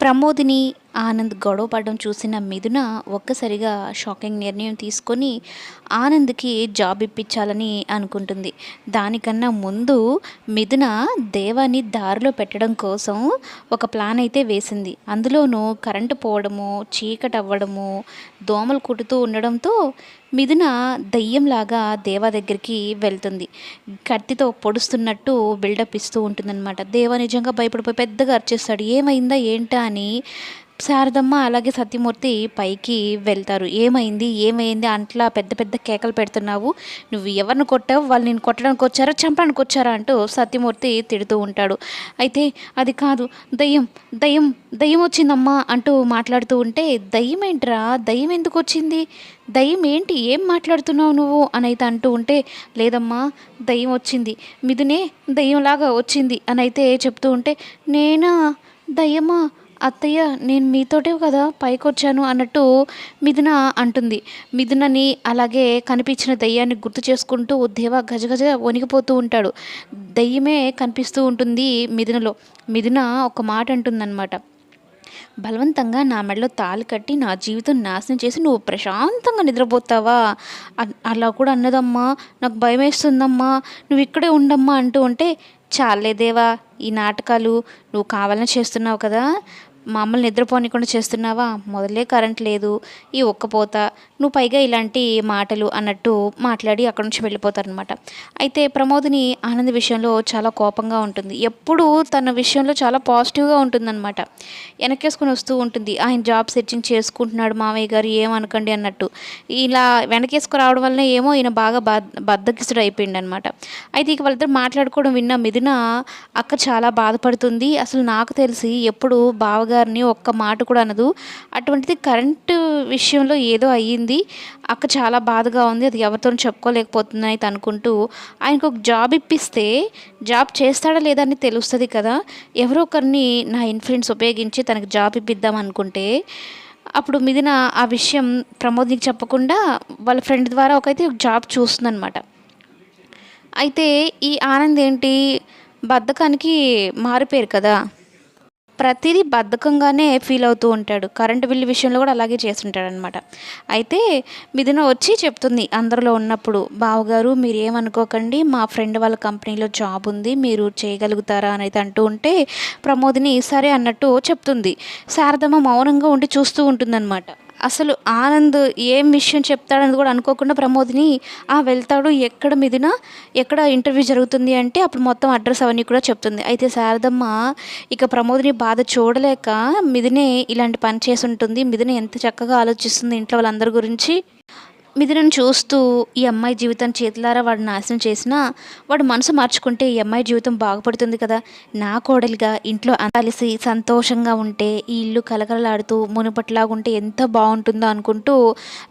ప్రమోదిని ఆనంద్ గొడవ పడడం చూసిన మిథున ఒక్కసారిగా షాకింగ్ నిర్ణయం తీసుకొని ఆనంద్కి జాబ్ ఇప్పించాలని అనుకుంటుంది. దానికన్నా ముందు మిథున దేవాన్ని దారిలో పెట్టడం కోసం ఒక ప్లాన్ అయితే వేసింది. అందులోనూ కరెంటు పోవడము చీకటి అవ్వడము దోమలు కుట్టుతూ ఉండడంతో మిథున దయ్యంలాగా దేవా దగ్గరికి వెళ్తుంది. కత్తితో పొడుస్తున్నట్టు బిల్డప్ ఇస్తూ ఉంటుందన్నమాట. దేవా నిజంగా భయపడిపోయి పెద్దగా అర్చేస్తాడు. ఏమైందా ఏంటా అని శారదమ్మ అలాగే సత్యమూర్తి పైకి వెళ్తారు. ఏమైంది? ఏమైంది? అంట్లా పెద్ద పెద్ద కేకలు పెడుతున్నావు. నువ్వు ఎవరిని కొట్టావు? వాళ్ళు నేను కొట్టడానికి వచ్చారా? చంపడానికి వచ్చారా? అంటూ సత్యమూర్తి తిడుతూ ఉంటాడు. అయితే అది కాదు. దయ్యం దయ్యం దయ్యం వచ్చిందమ్మా అంటూ మాట్లాడుతూ ఉంటే దయ్యం ఏంట్రా? దయ్యం ఎందుకు వచ్చింది? దయ్యం ఏంటి? ఏం మాట్లాడుతున్నావు నువ్వు? అని అయితే అంటూ ఉంటే లేదమ్మా దయ్యం వచ్చింది. మిదునే దయ్యంలాగా వచ్చింది. అని అయితే చెప్తూ ఉంటే నేనా? దయ్యమా? అత్తయ్య నేను మీతోటే కదా పైకి వచ్చాను అన్నట్టు మిథున అంటుంది. మిథునని అలాగే కనిపించిన దయ్యాన్ని గుర్తు చేసుకుంటూ దేవ గజగజ వణికిపోతూ ఉంటాడు. దయ్యమే కనిపిస్తూ ఉంటుంది మిథునలో. మిథున ఒక మాట అంటుందన్నమాట. బలవంతంగా నా మెడలో తాళి కట్టి నా జీవితం నాశనం చేసి నువ్వు ప్రశాంతంగా నిద్రపోతావా? అ- అలా కూడా అన్నదమ్మా. నాకు భయం వేస్తుందమ్మా నువ్వు ఇక్కడే ఉండమ్మా అంటూ ఉంటే చాలేదేవా ఈ నాటకాలు నువ్వు కావాలని చేస్తున్నావు కదా? మమ్మల్ని నిద్రపోనికుండా చేస్తున్నావా? మొదలే కరెంట్ లేదు. ఈ ఒక్కపోత నువ్వు పైగా ఇలాంటి మాటలు అన్నట్టు మాట్లాడి అక్కడ నుంచి వెళ్ళిపోతారనమాట అయితే ప్రమోదిని ఆనంద్ విషయంలో చాలా కోపంగా ఉంటుంది. ఎప్పుడూ తన విషయంలో చాలా పాజిటివ్గా ఉంటుందన్నమాట. వెనకేసుకుని వస్తూ ఉంటుంది. ఆయన జాబ్ సెర్చింగ్ చేసుకుంటున్నాడు మామయ్య గారు ఏమనకండి అన్నట్టు. ఇలా వెనకేసుకురావడం రావడం ఏమో ఈయన బాగా బద్ బద్దకిస్తుడు అయిపోయింది అనమాట అయితే ఇక వాళ్ళిద్దరు మాట్లాడుకోవడం విన్న మిథున అక్క చాలా బాధపడుతుంది. అసలు నాకు తెలిసి ఎప్పుడు బావగారిని ఒక్క మాట కూడా అనదు. అటువంటిది కరెంటు విషయంలో ఏదో అయ్యింది. అక్క చాలా బాధగా ఉంది. అది ఎవరితో చెప్పుకోలేకపోతుంది అయితే అనుకుంటూ ఆయనకు ఒక జాబ్ ఇప్పిస్తే జాబ్ చేస్తాడా లేదా అని తెలుస్తుంది కదా. ఎవరో ఒకరిని నా ఇన్ఫ్లుయెన్స్ ఉపయోగించి తనకి జాబ్ ఇప్పిద్దాం అనుకుంటే అప్పుడు మిదిన ఆ విషయం ప్రమోద్కి చెప్పకుండా వాళ్ళ ఫ్రెండ్ ద్వారా ఒకైతే జాబ్ చూస్తుందన్నమాట. అయితే ఈ ఆనంద్ ఏంటి? బద్ధకానికి మారిపోయారు కదా. ప్రతిదీ బద్ధకంగానే ఫీల్ అవుతూ ఉంటాడు. కరెంటు బిల్లు విషయంలో కూడా అలాగే చేస్తుంటాడు అనమాట అయితే మిథున వచ్చి చెప్తుంది అందరిలో ఉన్నప్పుడు బావగారు మీరు ఏమనుకోకండి మా ఫ్రెండ్ వాళ్ళ కంపెనీలో జాబ్ ఉంది మీరు చేయగలుగుతారా? అనేది అంటూ ఉంటే ప్రమోదిని సరే అన్నట్టు చెప్తుంది. శారదమ్మ మౌనంగా ఉండి చూస్తూ ఉంటుందన్నమాట. అసలు ఆనంద్ ఏం విషయం చెప్తాడని కూడా అనుకోకుండా ప్రమోద్ని ఆ వెళ్తాడు. ఎక్కడ మిదిన? ఎక్కడ ఇంటర్వ్యూ జరుగుతుంది? అంటే అప్పుడు మొత్తం అడ్రస్ అవన్నీ కూడా చెప్తుంది. అయితే శారదమ్మ ఇక ప్రమోద్ని బాధ చూడలేక మిదినే ఇలాంటి పని చేసి ఉంటుంది. మిదిన ఎంత చక్కగా ఆలోచిస్తుంది ఇంట్లో వాళ్ళందరి గురించి. మిథునను చూస్తూ ఈ అమ్మాయి జీవితం చేతులారా వాడు నాశనం చేసినా వాడు మనసు మార్చుకుంటే ఈ అమ్మాయి జీవితం బాగుపడుతుంది కదా. నా కోడలిగా ఇంట్లో కలిసి సంతోషంగా ఉంటే ఈ ఇల్లు కలకలలాడుతూ మునుపట్లాగుంటే ఎంత బాగుంటుందో అనుకుంటూ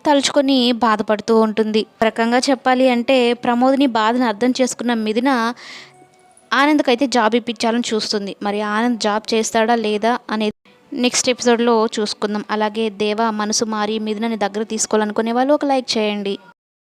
తలుచుకొని బాధపడుతూ ఉంటుంది. రకంగా చెప్పాలి అంటే ప్రమోదిని బాధను అర్థం చేసుకున్న మిథున ఆనంద్కైతే జాబ్ ఇప్పించాలని చూస్తుంది. మరి ఆనంద్ జాబ్ చేస్తాడా లేదా అనేది నెక్స్ట్ ఎపిసోడ్లో చూసుకుందాం. అలాగే దేవా మనసు మారి మిథునని దగ్గర తీసుకోవాలనుకునే వాళ్ళు ఒక లైక్ చేయండి.